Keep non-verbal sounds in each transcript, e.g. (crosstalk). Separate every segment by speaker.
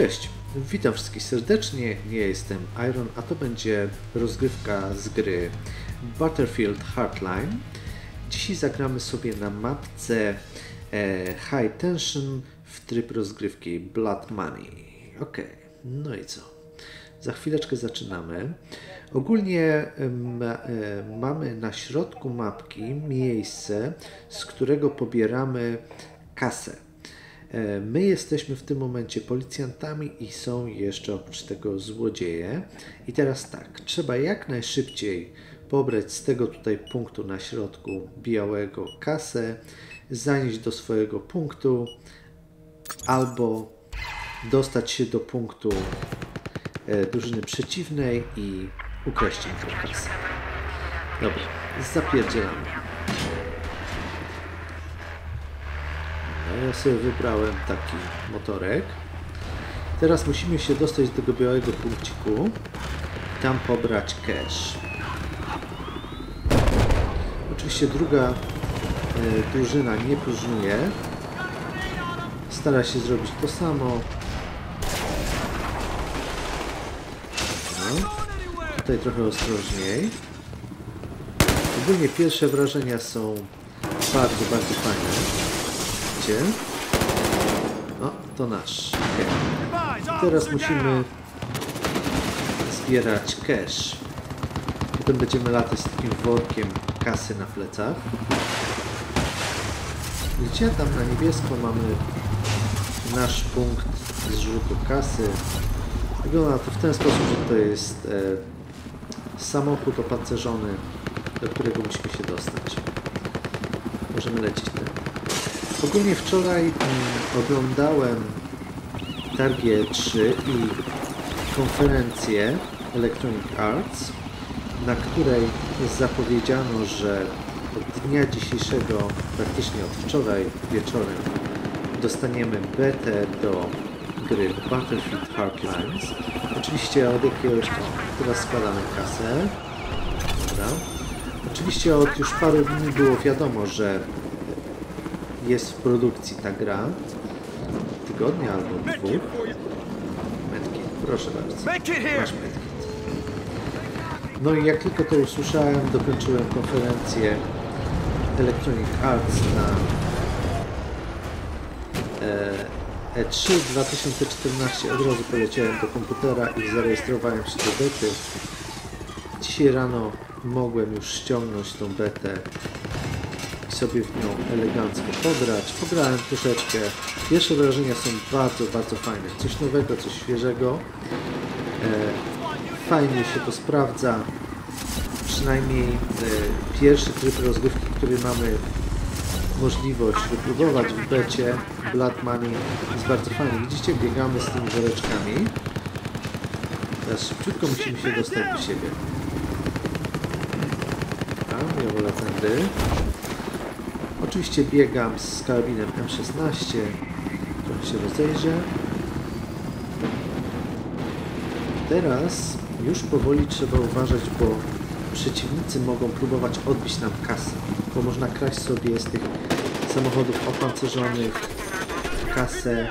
Speaker 1: Cześć, witam wszystkich serdecznie. Ja jestem Iron, a to będzie rozgrywka z gry Battlefield Hardline. Dzisiaj zagramy sobie na mapce e, High Tension w tryb rozgrywki Blood Money. Ok, no i co? Za chwileczkę zaczynamy. Ogólnie e, mamy na środku mapki miejsce, z którego pobieramy kasę. E, My jesteśmy w tym momencie policjantami i są jeszcze oprócz tego złodzieje. I teraz tak, trzeba jak najszybciej pobrać z tego tutaj punktu na środku białego kasę, zanieść do swojego punktu albo dostać się do punktu e, drużyny przeciwnej i ukraść tę kasę. Dobra, zapierdzielamy. Ja sobie wybrałem taki motorek. Teraz musimy się dostać do tego białego punkciku i tam pobrać cash. Oczywiście druga e, drużyna nie próżnuje. Stara się zrobić to samo. No. Tutaj trochę ostrożniej. Ogólnie pierwsze wrażenia są bardzo, bardzo fajne. Widzicie? O, to nasz. Teraz musimy zbierać cash. Potem będziemy latać z takim workiem kasy na plecach. Widzicie? Tam na niebiesko mamy nasz punkt zrzutu kasy. Wygląda to w ten sposób, że to jest e, samochód opancerzony, do którego musimy się dostać. Możemy lecieć tym. Ogólnie wczoraj mm, oglądałem targie 3 i konferencję Electronic Arts, na której zapowiedziano, że od dnia dzisiejszego, praktycznie od wczoraj wieczorem, dostaniemy betę do gry Battlefield Hardlines. Oczywiście od jakiegoś tam, teraz składamy kasę. Dobra. Oczywiście od już paru dni było wiadomo, że jest w produkcji ta gra. Tygodnia albo dwóch. Medkit, proszę bardzo. Masz medkit. No i jak tylko to usłyszałem, dokończyłem konferencję Electronic Arts na E3 2014. Od razu poleciałem do komputera i zarejestrowałem się do bety. Dzisiaj rano mogłem już ściągnąć tą betę sobie w nią elegancko pobrać. Pobrałem troszeczkę. Pierwsze wrażenia są bardzo, bardzo fajne. Coś nowego, coś świeżego. E, fajnie się to sprawdza. Przynajmniej e, pierwszy tryb rozgrywki, który mamy możliwość wypróbować w becie Blood Money jest bardzo fajny. Widzicie, biegamy z tymi woreczkami. Teraz szybciutko musimy się dostać do siebie. Tam, ja wolę tędy. Oczywiście biegam z karabinem M16. Trochę się rozejrzę. Teraz już powoli trzeba uważać, bo przeciwnicy mogą próbować odbić nam kasę, bo można kraść sobie z tych samochodów opancerzonych kasę.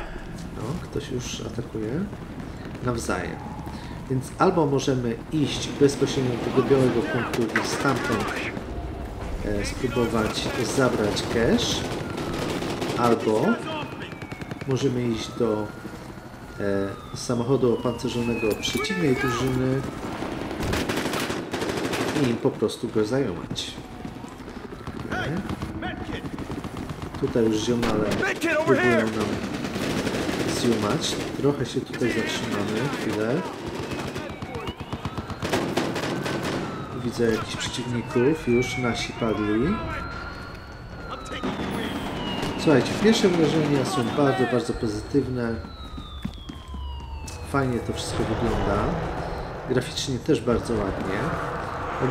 Speaker 1: No, ktoś już atakuje nawzajem. Więc albo możemy iść bezpośrednio do tego białego punktu i stamtąd spróbować zabrać cash, albo możemy iść do e, samochodu opancerzonego przeciwnej drużyny i po prostu go zajmować. Okay. Tutaj już ziomale próbują nam zjumać. Trochę się tutaj zatrzymamy. Chwilę. Widzę jakichś przeciwników. Już nasi padli. Słuchajcie, pierwsze wrażenia są bardzo, bardzo pozytywne. Fajnie to wszystko wygląda. Graficznie też bardzo ładnie.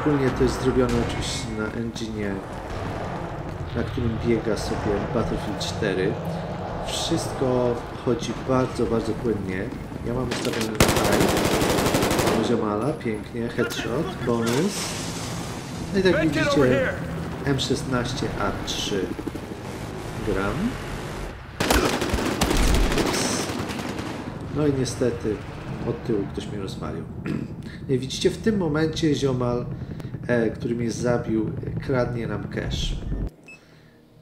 Speaker 1: Ogólnie to jest zrobione oczywiście na engine, na którym biega sobie Battlefield 4. Wszystko chodzi bardzo, bardzo płynnie. Ja mam ustawiony tutaj ziomala, pięknie, headshot, bonus. No i tak widzicie M16A3 gram. Ups. No i niestety od tyłu ktoś mnie rozwalił. (clears throat) Jak widzicie, w tym momencie ziomal, e, który mnie zabił, kradnie nam cash.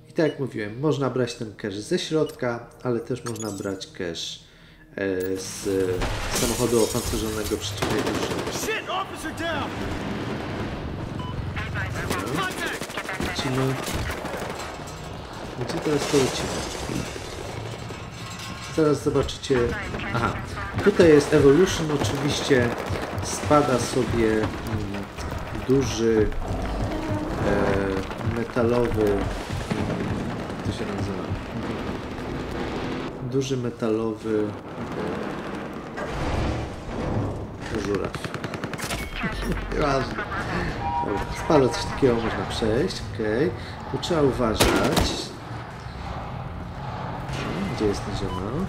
Speaker 1: I tak jak mówiłem, można brać ten cash ze środka, ale też można brać cash z samochodu opancerzonego przeciwnej drużyny. Lecimy. Gdzie teraz polecimy? Zaraz zobaczycie. Aha, tutaj jest Evolution. Oczywiście spada sobie mm, duży e, metalowy. mm, to się nazywa? Duży metalowy e, żuraw. Dobra, Spalo coś takiego można przejść, okej. Tu trzeba uważać. Gdzie jest ten ziomal?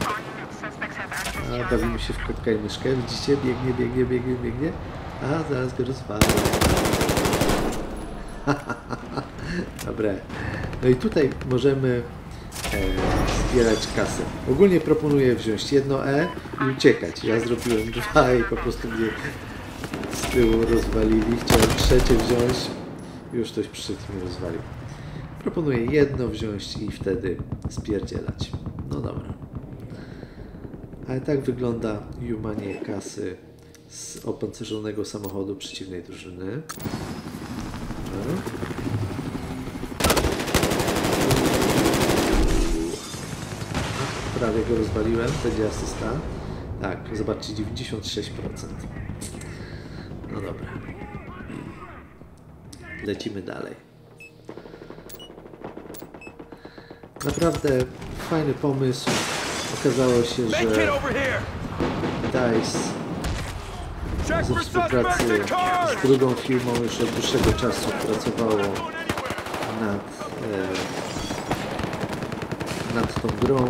Speaker 1: A, bawimy się w kotka i myszkę. Widzicie? Biegnie, biegnie, biegnie, biegnie. A, zaraz go rozwalę. (laughs) Dobra. No i tutaj możemy zbierać kasę. Ogólnie proponuję wziąć jedno E i uciekać. Ja zrobiłem dwa i po prostu mnie z tyłu rozwalili. Chciałem trzecie wziąć. Już ktoś przyszedł i mnie rozwalił. Proponuję jedno wziąć i wtedy spierdzielać. No dobra. Ale tak wygląda jumanie kasy z opancerzonego samochodu przeciwnej drużyny. No. A, Prawie go rozwaliłem, będzie asysta. Tak, zobaczcie, 96%. No dobra. Lecimy dalej. Naprawdę fajny pomysł. Okazało się, że! DICE ze współpracy z drugą firmą już od dłuższego czasu pracowało nad, e, nad tą grą.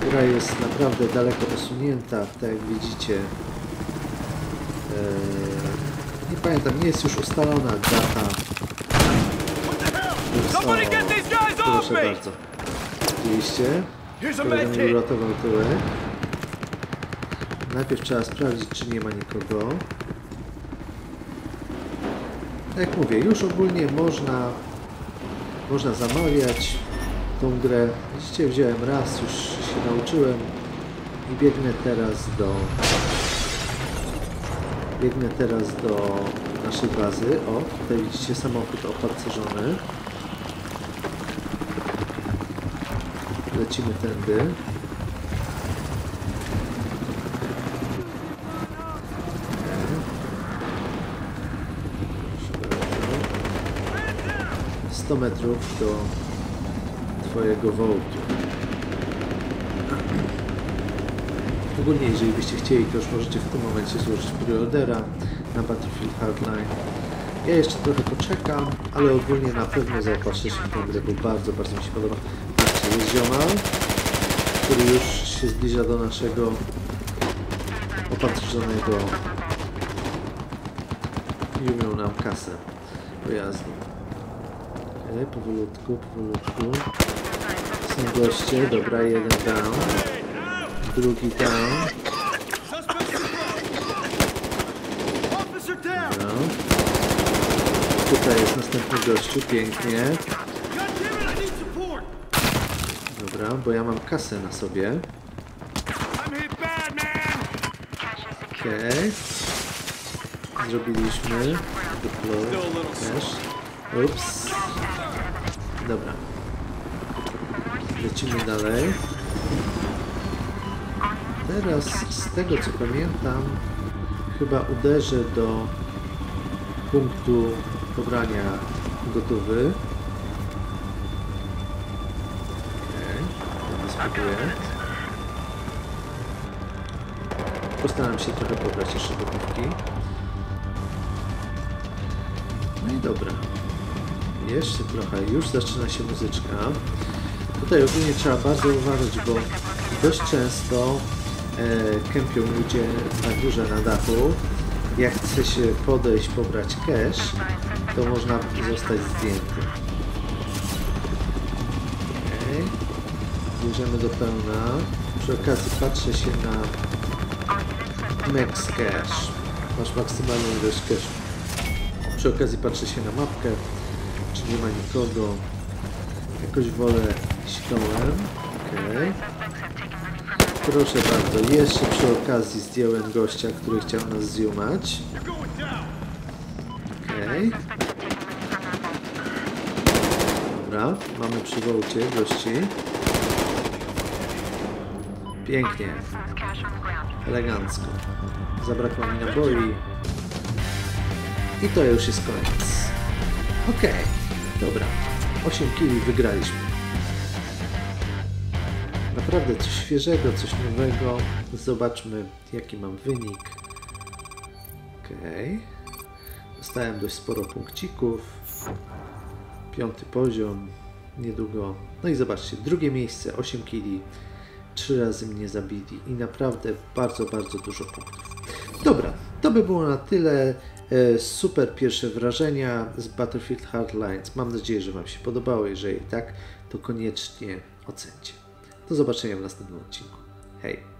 Speaker 1: Gra jest naprawdę daleko posunięta, tak jak widzicie. E, nie pamiętam, nie jest już ustalona data. O, proszę bardzo. Widzieliście? Kolega mi uratował tyłek. Najpierw trzeba sprawdzić, czy nie ma nikogo. Jak mówię, już ogólnie można, można zamawiać tą grę. Widzicie, wziąłem raz, już się nauczyłem i biegnę teraz do biegnę teraz do naszej bazy. O, tutaj widzicie samochód opancerzony. Lecimy tędy. 100 metrów do Twojego wołtu. Ogólnie, jeżeli byście chcieli, to już możecie w tym momencie złożyć preordera na Battlefield Hardline. Ja jeszcze trochę poczekam, ale ogólnie na pewno zaopatrzę się w tę grę, bo bardzo, bardzo mi się podoba. Patrzcie, jest ziomal, który już się zbliża do naszego opancerzonego i umiał nam kasę pojazdu. Okej, powolutku, powolutku. Są goście, dobra, jeden down. Drugi down. Tutaj jest następny gościu, pięknie. Dobra, bo ja mam kasę na sobie. Okej. Zrobiliśmy. Deploy. Cash. Ups. Dobra. Lecimy dalej. Teraz z tego co pamiętam chyba uderzę do punktu pobrania gotowy. Okej. Postaram się trochę pobrać jeszcze gotówki. No i dobra. Jeszcze trochę. Już zaczyna się muzyczka. Tutaj ogólnie trzeba bardzo uważać, bo dość często e, kępią ludzie na górze, na dachu. Jak chce się podejść, pobrać cash, to można zostać zdjęty. Okej. Bierzemy do pełna. Przy okazji patrzę się na Max Cash. Masz maksymalną ilość cash. Przy okazji patrzę się na mapkę, czy nie ma nikogo. Jakoś wolę śdołem. Okej. Proszę bardzo, jeszcze przy okazji zdjąłem gościa, który chciał nas zjumać. Okej. Dobra, mamy przy wołcie gości. Pięknie, elegancko. Zabrakło mi naboi. I to już jest koniec. Okej, dobra. 8 kili wygraliśmy. Naprawdę coś świeżego, coś nowego. Zobaczmy jaki mam wynik. Okej. Dostałem dość sporo punkcików. Piąty poziom. Niedługo. No i zobaczcie, drugie miejsce, 8 kili. Trzy razy mnie zabili i naprawdę bardzo, bardzo dużo punktów. Dobra, to by było na tyle. E, Super pierwsze wrażenia z Battlefield Hardlines. Mam nadzieję, że Wam się podobało. Jeżeli tak, to koniecznie ocencie. Do zobaczenia w następnym odcinku. Hej!